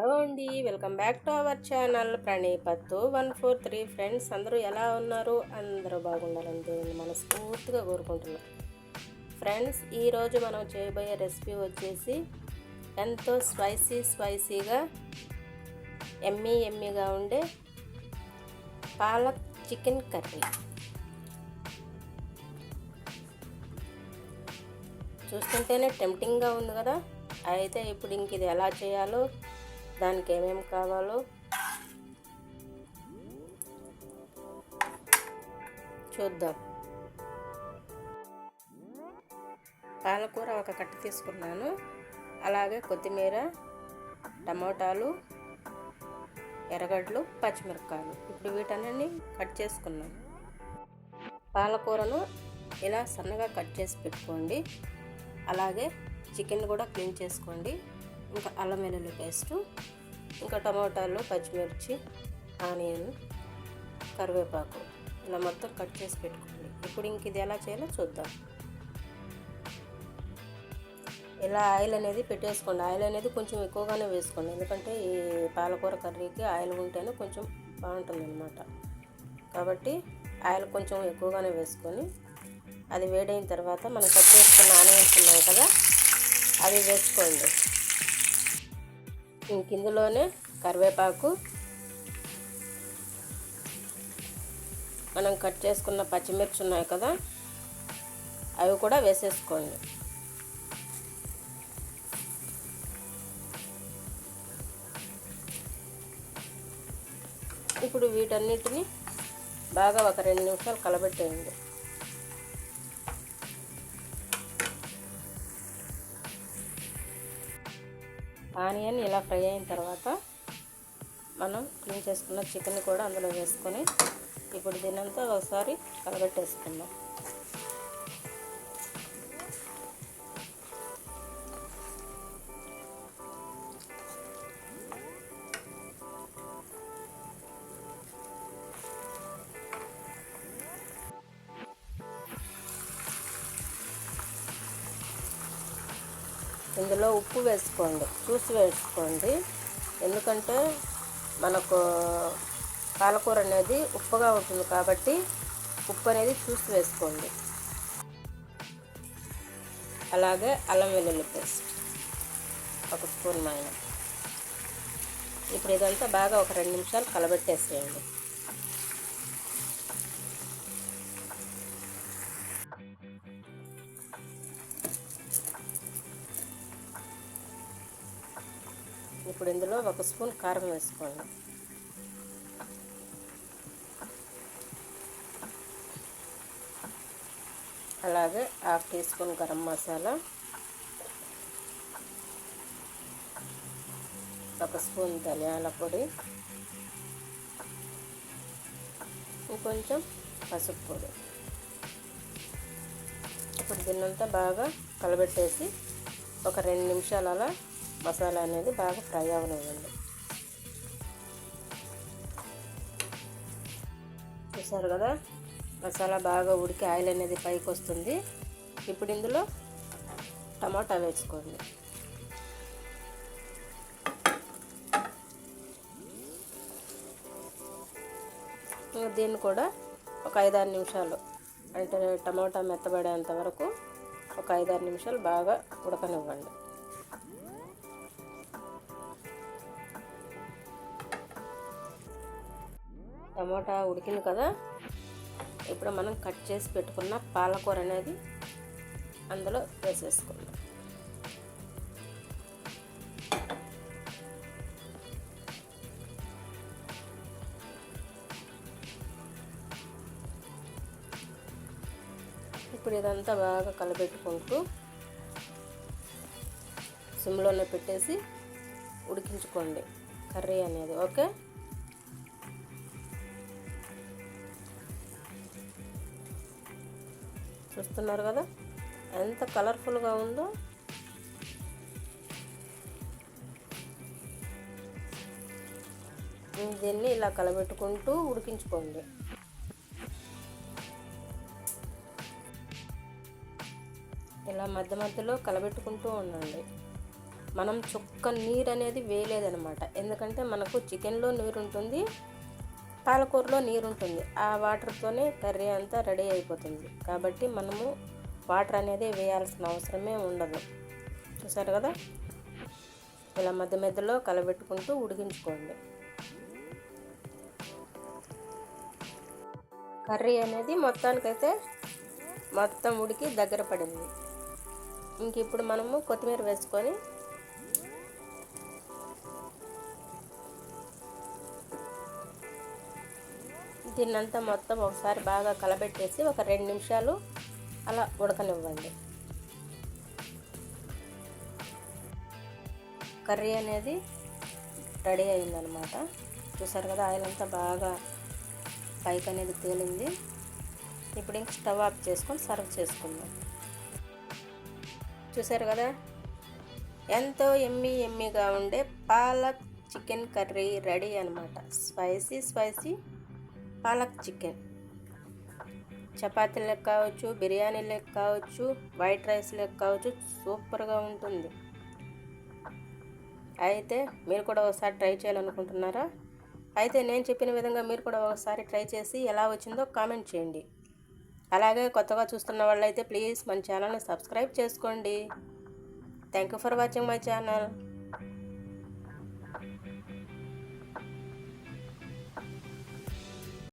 Hello అండి. Welcome back to our channel. ప్రణీపత్తు one four three friends. అందరూ ఎలా ఉన్నారు? అందరూ బాగుండాలని దేవుని మనస్ఫూర్తిగా కోరుకుంటున్నాం. ఫ్రెండ్స్ ఈరోజు మనం చేయబోయే రెసిపీ వచ్చేసి ఎంతో స్పైసీ స్పైసీగా ఎమ్మీ ఎమ్మీగా ఉండే పాలక్ చికెన్ కర్రీ. చూస్తుంటేనే టెంప్టింగ్గా ఉంది కదా. అయితే ఇప్పుడు ఇంక ఇది ఎలా చేయాలో దానికి ఏమేమి కావాలో చూద్దాం. పాలకూర ఒక కట్ట తీసుకున్నాను. అలాగే కొత్తిమీర టమోటాలు ఎర్రగడ్డలు పచ్చిమిరపకాయలు. ఇప్పుడు వీటన్నిటిని కట్ చేసుకున్నాను. పాలకూరను ఇలా సన్నగా కట్ చేసి పెట్టుకోండి. అలాగే చికెన్ కూడా క్లీన్ చేసుకోండి. ఇంకా అల్లం వెల్లుల్లి పేస్టు ఇంకా టమాటాలు పచ్చిమిర్చి ఆనియన్ కరివేపాకు. ఇలా మొత్తం కట్ చేసి పెట్టుకోండి. ఇప్పుడు ఇంక ఇది ఎలా చేయాలో చూద్దాం. ఇలా ఆయిల్ అనేది పెట్టేసుకోండి. ఆయిల్ అనేది కొంచెం ఎక్కువగానే వేసుకోండి. ఎందుకంటే ఈ పాలకూర కర్రీకి ఆయిల్ ఉంటేనే కొంచెం బాగుంటుంది అనమాట కాబట్టి ఆయిల్ కొంచెం ఎక్కువగానే వేసుకొని అది వేడైన తర్వాత మనం కట్ చేసుకున్న ఆనియన్స్ ఉన్నాయి కదా అవి వేసుకోండి. ఇందులోనే కరివేపాకు. మనం కట్ చేసుకున్న పచ్చిమిర్చి ఉన్నాయి కదా అవి కూడా వేసేసుకోండి. ఇప్పుడు వీటన్నిటిని బాగా ఒక రెండు నిమిషాలు కలబెట్టేయండి. ఆనియన్ ఇలా ఫ్రై అయిన తర్వాత మనం క్లీన్ చేసుకున్న చికెన్ కూడా అందులో వేసుకొని ఇప్పుడు దీనంతా ఒకసారి కలబెట్టేసుకుందాం. ఇందులో ఉప్పు వేసుకోండి చూసి వేసుకోండి. ఎందుకంటే మనకు పాలకూర అనేది ఉప్పుగా ఉంటుంది కాబట్టి ఉప్పు అనేది చూసి వేసుకోండి. అలాగే అల్లం వెల్లుల్లి పేస్ట్ ఒక స్పూన్ మైన. ఇప్పుడు ఇదంతా బాగా ఒక రెండు నిమిషాలు కలబెట్టేసేయండి. ఇప్పుడు ఇందులో ఒక స్పూన్ కారం వేసుకోండి. అలాగే half teaspoon garam masala ఒక స్పూన్ ధనియాల పొడి ఇంకొంచెం పసుపు పొడి. ఇప్పుడు దీన్నంతా బాగా కలబెట్టేసి ఒక రెండు నిమిషాలు అలా మసాలా అనేది బాగా ఫ్రై అవనివ్వండి. చూసారు కదా? మసాలా బాగా ఉడికి ఆయిల్ అనేది పైకి వస్తుంది. ఇప్పుడు ఇందులో టమాటా వేసుకోండి. దీన్ని కూడా ఒక ఐదారు నిమిషాలు అంటే టమాటా మెత్తబడేంత వరకు ఒక ఐదారు నిమిషాలు బాగా ఉడకనివ్వండి. టమాటా ఉడికింది కదా ఇప్పుడు మనం కట్ చేసి పెట్టుకున్న పాలకూర అనేది అందులో వేసేసుకుందాం. ఇప్పుడు ఇదంతా బాగా కలబెట్టుకుంటూ సిమ్లోనే పెట్టేసి ఉడికించుకోండి కర్రీ అనేది ఓకే? చూస్తున్నారు కదా? ఎంత కలర్ఫుల్గా ఉందో. దీన్ని ఇలా కలబెట్టుకుంటూ ఉడికించుకోండి. ఇలా మధ్య మధ్యలో కలబెట్టుకుంటూ ఉండండి. మనం చుక్క నీరు అనేది వేయలేదనమాట ఎందుకంటే మనకు చికెన్లో నీరు ఉంటుంది పాలకూరలో నీరు ఉంటుంది ఆ వాటర్తోనే కర్రీ అంతా రెడీ అయిపోతుంది. కాబట్టి మనము వాటర్ అనేది వేయాల్సిన అవసరమే ఉండదు. చూసారు కదా? ఇలా మధ్య మధ్యలో కలబెట్టుకుంటూ ఉడికించుకోండి. కర్రీ అనేది మొత్తానికైతే మొత్తం ఉడికి దగ్గర పడింది. ఇంక ఇప్పుడు మనము కొత్తిమీర వేసుకొని దీన్నంతా మొత్తం ఒకసారి బాగా కలబెట్టేసి ఒక రెండు నిమిషాలు అలా ఉడకనివ్వండి. కర్రీ అనేది రెడీ అయిందనమాట. చూసారు కదా ఆయిల్ అంతా బాగా పైకి అనేది తేలింది. ఇప్పుడు ఇంక స్టవ్ ఆఫ్ చేసుకొని సర్వ్ చేసుకుందాం. చూసారు కదా ఎంతో ఎమ్మి ఎమ్మిగా ఉండే పాలక్ చికెన్ కర్రీ రెడీ అనమాట స్పైసీ స్పైసీ. పాలక్ చికెన్. చపాతీలకు కావచ్చు బిర్యానీలకు కావచ్చు వైట్ రైస్లకు కావచ్చు సూపర్గా ఉంటుంది. అయితే మీరు కూడా ఒకసారి ట్రై చేయాలనుకుంటున్నారా? అయితే నేను చెప్పిన విధంగా మీరు కూడా ఒకసారి ట్రై చేసి ఎలా వచ్చిందో కామెంట్ చేయండి. అలాగే కొత్తగా చూస్తున్న వాళ్ళైతే ప్లీజ్ మన ఛానల్ని సబ్స్క్రైబ్ చేసుకోండి. Thank you for watching my channel.